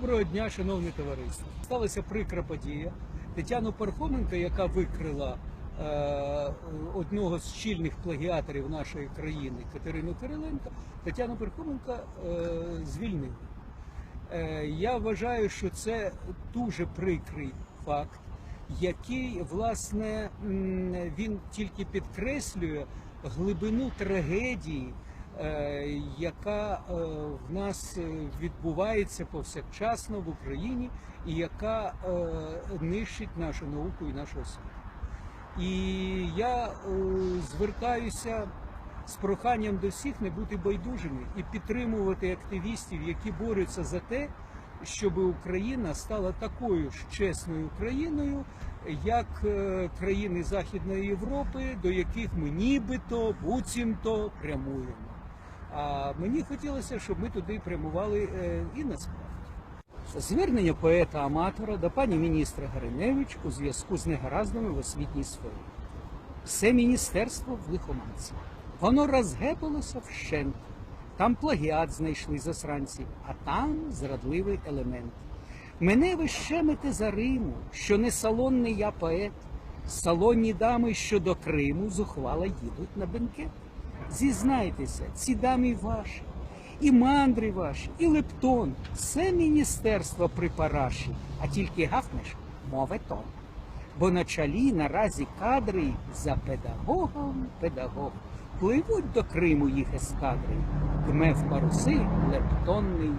Доброго дня, шановне товариство. Сталася прикра подія. Тетяну Пархоменко, яка викрила е, одного з чільних плагіаторів нашої країни Катерину Кириленко, Тетяну Пархоменко е, звільнили. Е, я вважаю, що це дуже прикрий факт, який, власне, він тільки підкреслює глибину трагедії, яка е, в нас е, відбувається повсякчасно в Україні і яка е, нищить нашу науку і нашу освіту. І я е, звертаюся з проханням до всіх не бути байдужими і підтримувати активістів, які борються за те, щоб Україна стала такою ж чесною країною, як е, країни Західної Європи, до яких ми нібито буцімто прямуємо. А мені хотілося, щоб ми туди прямували е, і насправді. Звернення поета-аматора до пані міністра Гриневич у зв'язку з негараздами в освітній сфері. Все міністерство в лихоманці. Воно розгепилося вщент. Там плагіат знайшли засранці, а там зрадливий елемент. Мене ви щемите за Риму, що не салонний я поет. Салонні дами, що до Криму зухвала їдуть на бенкет. Зізнайтеся, ці дамі ваші, і мандри ваші, і лептон, все міністерство при параші, а тільки гафнеш мове тон. Бо на чолі наразі кадри за педагогом педагог. Пливуть до Криму їх ескадри, кме в паруси лептонний